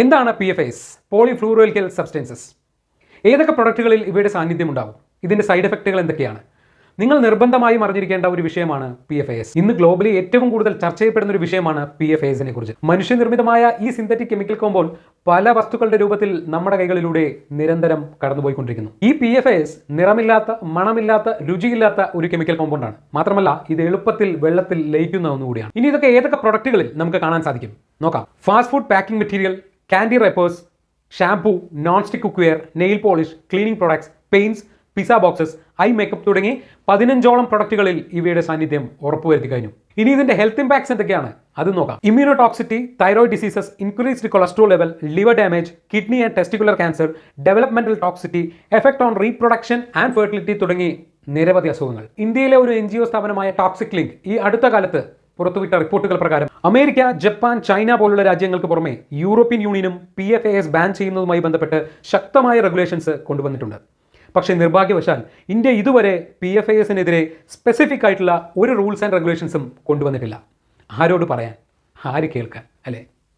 എന്താണ് P F S polyfluoroalkyl substances ഏതൊക്കെ പ്രൊഡക്റ്റുകളിൽ ഇവയുടെ സാന്നിധ്യം ഉണ്ടാവും ഇതിന്റെ സൈഡ് എഫക്റ്റുകൾ എന്തൊക്കെയാണ്? നിങ്ങൾ നിർബന്ധമായും അറിഞ്ഞിരിക്കേണ്ട ഒരു വിഷയമാണ് പി എഫ് എസ് ഇന്ന് ഗ്ലോബലി ഏറ്റവും കൂടുതൽ ചർച്ച ചെയ്യപ്പെടുന്ന ഒരു വിഷയമാണ് പി എഫ് എസിനെ കുറിച്ച്. മനുഷ്യനിർമ്മിതമായ ഈ സിന്തറ്റിക് കെമിക്കൽ കോമ്പൗണ്ട് പല വസ്തുക്കളുടെ രൂപത്തിൽ നമ്മുടെ കൈകളിലൂടെ നിരന്തരം കടന്നുപോയിക്കൊണ്ടിരിക്കുന്നു. ഈ പി എഫ് എസ് നിറമില്ലാത്ത മണമില്ലാത്ത രുചിയില്ലാത്ത ഒരു കെമിക്കൽ കോമ്പൗണ്ടാണ് മാത്രമല്ല ഇത് എളുപ്പത്തിൽ വെള്ളത്തിൽ ലയിക്കുന്ന ഒന്നുകൂടിയാണ്. ഇനി ഇതൊക്കെ ഏതൊക്കെ പ്രൊഡക്റ്റുകളിൽ നമുക്ക് കാണാൻ സാധിക്കും? നോക്കാം. Fast food packing material candy wrappers shampoo non stick cookware nail polish cleaning products paints pizza boxes eye makeup തുടങ്ങി പതിനഞ്ചോളം പ്രൊഡക്റ്റുകളിൽ ഇവയുടെ സാന്നിധ്യം ഉറപ്പുവരുത്തി കഴിഞ്ഞു. ഇനി ഇതിന്റെ ഹെൽത്ത് ഇമ്പാക്ട്സ് എന്തൊക്കെയാണ്? അത് നോക്കാം. Immunotoxicity thyroid diseases increased cholesterol level liver damage kidney and testicular cancer developmental toxicity effect on reproduction and fertility തുടങ്ങി നിരവധി അസുഖങ്ങൾ. ഇന്ത്യയിലെ ഒരു എൻ സ്ഥാപനമായ ടോക്സിക് ലിങ്ക് ഈ അടുത്ത കാലത്ത് പുറത്തുവിട്ട റിപ്പോർട്ടുകൾ പ്രകാരം അമേരിക്ക ജപ്പാൻ ചൈന പോലുള്ള രാജ്യങ്ങൾക്ക് പുറമെ യൂറോപ്യൻ യൂണിയനും P F A S ban ചെയ്യുന്നതുമായി ബന്ധപ്പെട്ട് ശക്തമായ റെഗുലേഷൻസ് കൊണ്ടുവന്നിട്ടുണ്ട്. പക്ഷേ നിർഭാഗ്യവശാൽ ഇന്ത്യ ഇതുവരെ പി എഫ് എ എസിനെതിരെ സ്പെസിഫിക് ആയിട്ടുള്ള ഒരു റൂൾസ് ആൻഡ് റെഗുലേഷൻസും കൊണ്ടുവന്നിട്ടില്ല. ആരോട് പറയാൻ? ആര് കേൾക്കാൻ? അല്ലേ?